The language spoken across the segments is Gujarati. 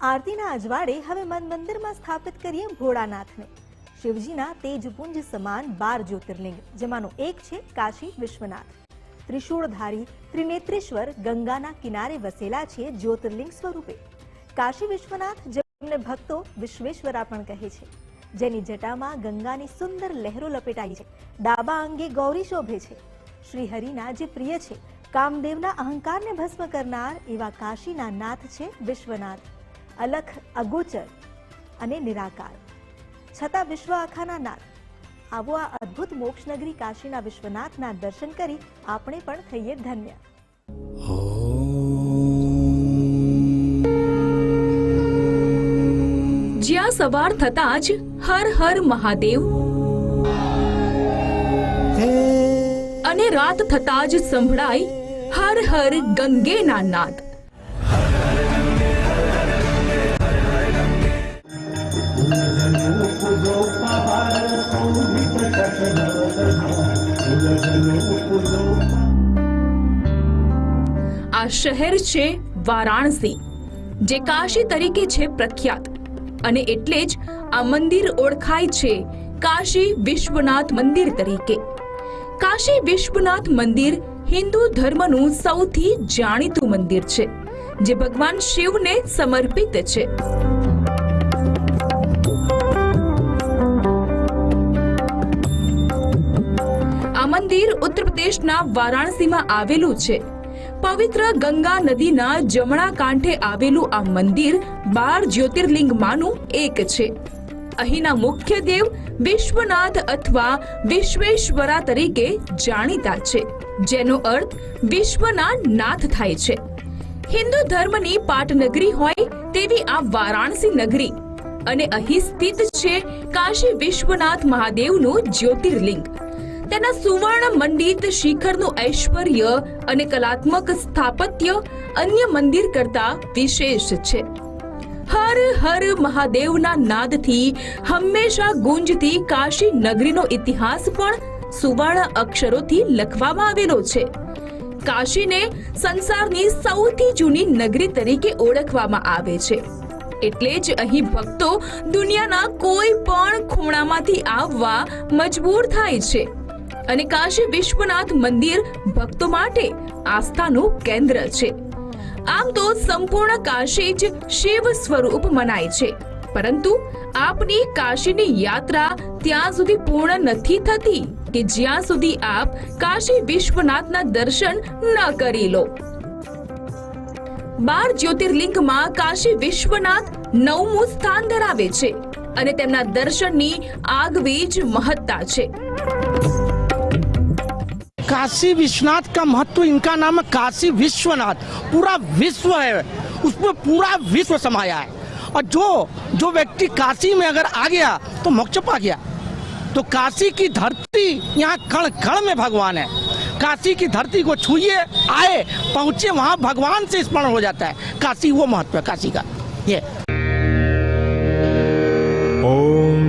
આરતીના અજવાળે હવે મન મંદિરમાં સ્થાપિત કરીએ ભોળાનાથને. શિવજીના તેજપુંજ સમાન બાર જ્યોતિર્લિંગ, જેમાંનો એક છે કાશી વિશ્વનાથ. ત્રિશૂળધારી ત્રિનેત્રેશ્વર ગંગાના કિનારે વસેલા છે જ્યોતિર્લિંગ સ્વરૂપે. કાશી વિશ્વનાથ જેમને ભક્તો વિશ્વેશ્વરા પણ કહે છે. જેની જટામાં ગંગાની સુંદર લહેરો લપેટાઈ છે. ડાબા અંગે ગૌરી શોભે છે. શ્રી હરિના જે પ્રિય છે, કામદેવના અહંકારને ભસ્મ કરનાર એવા કાશીના નાથ છે વિશ્વનાથ. અલખ અગોચર અને નિરાકાર. છતાં વિશ્વ આખાના નાથ આવો આ અદ્ભુત મોક્ષનગરી કાશીના વિશ્વનાથના દર્શન કરી આપણે પણ થઈએ ધન્ય. જ્યાં સવાર થતાં જ હર હર મહાદેવ. અને રાત થતાં જ સંભળાય હર હર ગંગેના નાદ. આ શહેર છે વારાણસી, જે કાશી તરીકે છે પ્રખ્યાત. અને એટલે જ આ મંદિર ઓળખાય છે કાશી વિશ્વનાથ મંદિર તરીકે. કાશી વિશ્વનાથ મંદિર હિન્દુ ધર્મનું સૌથી જાણીતું મંદિર છે, જે ભગવાન શિવને સમર્પિત છે. મંદિર ઉત્તર પ્રદેશના વારાણસીમાં આવેલું છે. પવિત્ર ગંગા નદીના જમણા કાંઠે આવેલું આ મંદિર બાર જ્યોતિર્લિંગમાંનું એક છે. અહીંના મુખ્ય દેવ વિશ્વનાથ અથવા વિશ્વેશ્વરા તરીકે જાણીતા છે, જેનો અર્થ વિશ્વના નાથ થાય છે. હિન્દુ ધર્મની પાટનગરી હોય તેવી આ વારાણસી નગરી. અને અહીં સ્થિત છે કાશી વિશ્વનાથ મહાદેવનું જ્યોતિર્લિંગ. તેના સુવર્ણ મંડિત શિખરનું ઐશ્વર્ય અને કલાત્મક સ્થાપત્ય અન્ય મંદિર કરતા વિશેષ છે. હર હર મહાદેવના નાદથી હંમેશા ગુંજતી કાશી નગરીનો ઇતિહાસ પણ સુવર્ણ અક્ષરોથી લખવામાં આવેલો છે. કાશીને સંસારની સૌથી જૂની નગરી તરીકે ઓળખવામાં આવે છે. એટલે જ અહીં ભક્તો દુનિયાના કોઈ પણ ખૂણામાંથી આવવા મજબૂર થાય છે. અને કાશી વિશ્વનાથ મંદિર ભક્તો માટે આસ્થાનું કેન્દ્ર છે. આમ તો સંપૂર્ણ કાશી જ શિવ સ્વરૂપ મનાય છે. પરંતુ આપની કાશીની યાત્રા ત્યાં સુધી પૂર્ણ નથી થતી કે જ્યાં સુધી આપ કાશી વિશ્વનાથના દર્શન ન કરી લો. બાર જ્યોતિર્લિંગમાં કાશી વિશ્વનાથ નવમું સ્થાન ધરાવે છે અને તેમના દર્શનની આગવી જ મહત્તા છે. काशी विश्वनाथ का महत्व इनका नाम है काशी विश्वनाथ। पूरा विश्व है। उसमें पूरा विश्व समाया है। और जो जो व्यक्ति काशी में अगर आ गया तो मोक्ष पा गया। तो काशी की धरती यहाँ कण कण में भगवान है। काशी की धरती को छूइए, आए, पहुँचे, वहाँ भगवान से स्मरण हो जाता है। काशी वो महत्व है, काशी का। ये।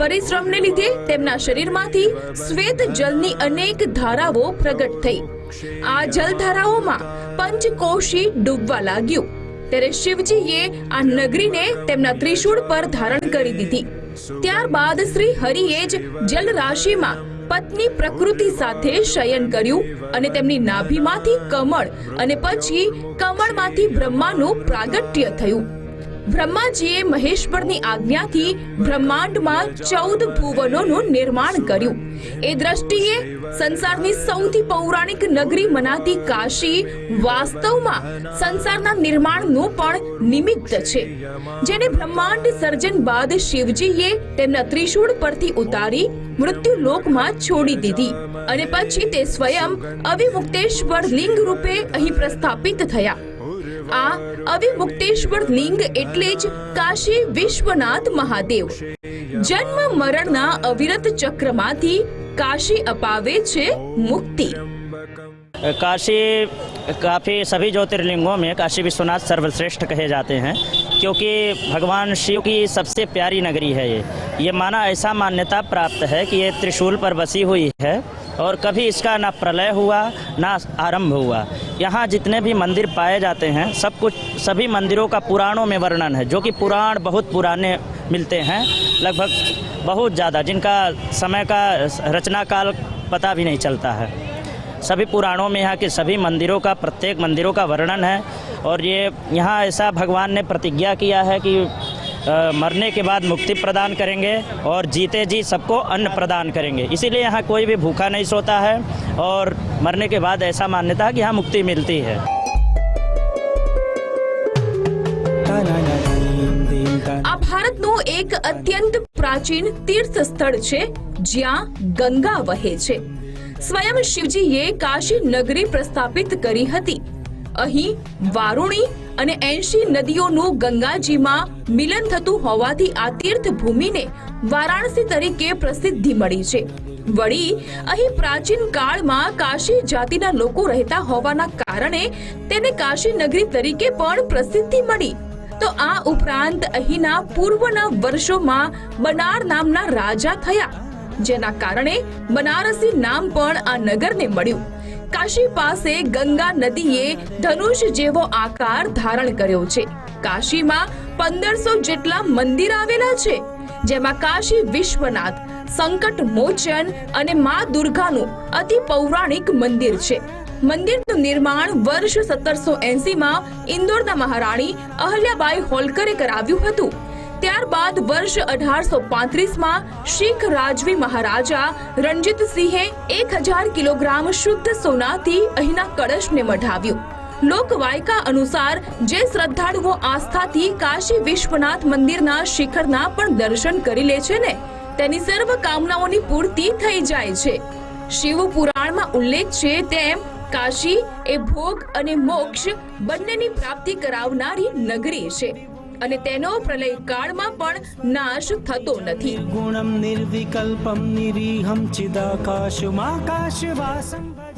પરિશ્રમને લીધે તેમના શરીરમાંથી શ્વેત જલની અનેક ધારાઓ પ્રગટ થઈ. આ જલધારાઓમાં પંચકોશી ડૂબવા લાગ્યું. ત્યારે શિવજીએ આ નગરીને તેમના ત્રિશૂળ પર ધારણ કરી દીધી. ત્યારબાદ શ્રી હરિએ જ જલરાશિમાં પત્ની પ્રકૃતિ સાથે શયન કર્યું અને તેમની નાભીમાંથી કમળ અને પછી કમળમાંથી બ્રહ્માનું પ્રાગટ્ય થયું. બ્રહ્માજીએ મહેશ્વરની આજ્ઞાથી બ્રહ્માંડમાં ચૌદ ભુવનોનું નિર્માણ કર્યું. એ દ્રષ્ટિએ સંસારની સૌથી પૌરાણિક નગરી મનાતી કાશી વાસ્તવમાં સંસારના નિર્માણનું પણ નિમિત્ત છે. જેને બ્રહ્માંડ સર્જન બાદ શિવજીએ તેમના ત્રિશૂળ પરથી ઉતારી મૃત્યુ લોકમાં છોડી દીધી અને પછી તે સ્વયં અવિમુક્તેશ્વર લિંગ રૂપે અહીં પ્રસ્થાપિત થયા. આ અવિમુક્તેશ્વર લિંગ એટલે જ કાશી વિશ્વનાથ મહાદેવ જન્મ મરણના અવિરત ચક્રમાંથી કાશી અપાવે છે મુક્તિ काशी काफ़ी सभी ज्योतिर्लिंगों में काशी विश्वनाथ सर्वश्रेष्ठ कहे जाते हैं क्योंकि भगवान शिव की सबसे प्यारी नगरी है ये ये माना ऐसा मान्यता प्राप्त है कि ये त्रिशूल पर बसी हुई है और कभी इसका ना प्रलय हुआ ना आरंभ हुआ यहाँ जितने भी मंदिर पाए जाते हैं सब कुछ सभी मंदिरों का पुराणों में वर्णन है जो कि पुराण बहुत पुराने मिलते हैं लगभग बहुत ज़्यादा जिनका समय का रचना काल पता भी नहीं चलता है। सभी पुराणों में यहाँ के सभी मंदिरों का प्रत्येक मंदिरों का वर्णन है और ये यहाँ ऐसा भगवान ने प्रतिज्ञा किया है कि अ, मरने के बाद मुक्ति प्रदान करेंगे और जीते जी सबको अन्न प्रदान करेंगे। इसीलिए यहाँ कोई भी भूखा नहीं सोता है और मरने के बाद ऐसा मान्यता है कि यहाँ मुक्ति मिलती है આ ભારતનું એક અત્યંત પ્રાચીન તીર્થ સ્થળ છે જ્યાં ગંગા વહે છે સ્વયં શિવજીએ કાશી નગરી પ્રસ્થાપિત કરી હતી અહીં વારુણી અને એંશી નદીઓનું ગંગાજીમાં મિલન થતું હોવાથી આ તીર્થ ભૂમિને વારાણસી તરીકે પ્રસિદ્ધિ મળી છે વળી અહીં પ્રાચીન કાળમાં કાશી જાતિના લોકો રહેતા હોવાના કારણે તેને કાશી નગરી તરીકે પણ પ્રસિદ્ધિ મળી. તો આ ઉપરાંત અહીંના પૂર્વના વર્ષોમાં બનાર નામના રાજા થયા, જેના કારણે બનારસી નામ પણ આ નગરને મળ્યું. કાશી પાસે ગંગા નદીએ ધનુષ જેવો આકાર ધારણ કર્યો છે. કાશીમાં પંદરસો જેટલા મંદિર આવેલા છે, જેમાં કાશી વિશ્વનાથ સંકટ મોચન અને મા દુર્ગાનું અતિ પૌરાણિક મંદિર છે. મંદિરનું નિર્માણ વર્ષ સત્તરસો એસી માં ઇન્દોરના મહારાણી અહલ્યાબાઈ હોલકરે કરાવ્યું હતું. ત્યારબાદ વર્ષ અઢારસો પાંત્રીસમાં શીખ રાજવી મહારાજા રણજીતસિંહે એક હજાર કિલોગ્રામ શુદ્ધ સોનાથી અહીંના કળશને મઢાવ્યું. લોકવાયકા અનુસાર જે શ્રદ્ધાળુઓ આસ્થાથી કાશી વિશ્વનાથ મંદિરના શિખરના પણ દર્શન કરી લે છે ને તેની સર્વ કામનાઓની પૂર્તિ થઈ જાય છે. શિવ પુરાણમાં ઉલ્લેખ છે તેમ કાશી એ ભોગ અને મોક્ષ બંનેની પ્રાપ્તિ કરાવનારી નગરી છે અને તેનો પ્રલય કાળમાં પણ નાશ થતો નથી. ગુણમ નિર્વિકલ્પમ નિરીહમ ચિદાકાશમાં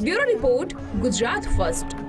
બ્યુરો રિપોર્ટ ગુજરાત ફર્સ્ટ.